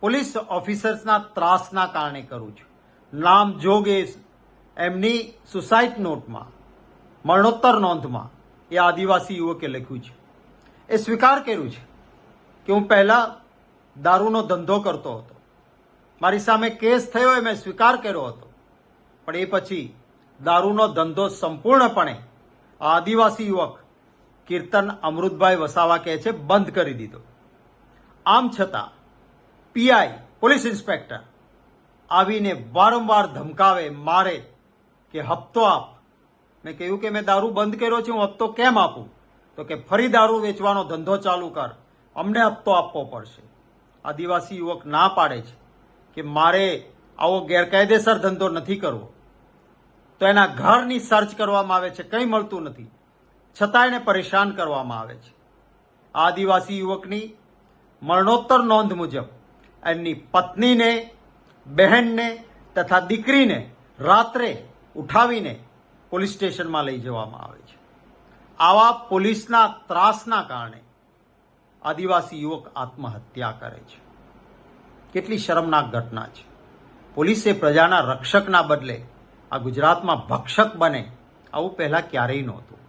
Police ઓફિસર્સના ત્રાસના કારણે કરું છું. નામ જોગે એમની સુસાઇડ નોટમાં, મરણોત્તર નોંધમાં એ આદિવાસી યુવકે લખ્યું છે. એ સ્વીકાર કર્યું છે કે હું પહેલા દારૂનો ધંધો કરતો હતો. મારી સામે કેસ થયો એ મેં સ્વીકાર કર્યો હતો. પણ એ પછી દારૂનો ધંધો સંપૂર્ણપણે આદિવાસી યુવક કીર્તન અમૃતભાઈ વસાવા કહે છે, બંધ કરી દીધો. આમ છતાં પીઆઈ, પોલીસ ઇન્સ્પેક્ટર, આવીને વારંવાર ધમકાવે, મારે કે હપ્તો આપ. મેં કહ્યું કે મેં દારૂ બંધ કર્યો છે, હું હપ્તો કેમ આપું? તો કે ફરી દારૂ વેચવાનો ધંધો ચાલુ કર. અમને હપ્તો આપવો પડશે. આદિવાસી યુવક ના પાડે છે કે મારે આવો ગેરકાયદેસર ધંધો નથી કરવો. તો એના ઘરની સર્ચ કરવામાં આવે છે, કંઈ મળતું નથી. છતાં એને પરેશાન કરવામાં આવે છે. આદિવાસી યુવકની મરણોત્તર નોંધ મુજબ એમની પત્નીને, બહેનને તથા દીકરીને રાત્રે ઉઠાવીને પોલીસ સ્ટેશનમાં લઈ જવામાં આવે છે. આવા પોલીસના ત્રાસના કારણે આદિવાસી યુવક આત્મહત્યા કરે છે. કેટલી શરમનાક ઘટના છે. પોલીસે પ્રજાના રક્ષકના બદલે આ ગુજરાતમાં ભક્ષક બને આવું પહેલાં ક્યારેય નહોતું.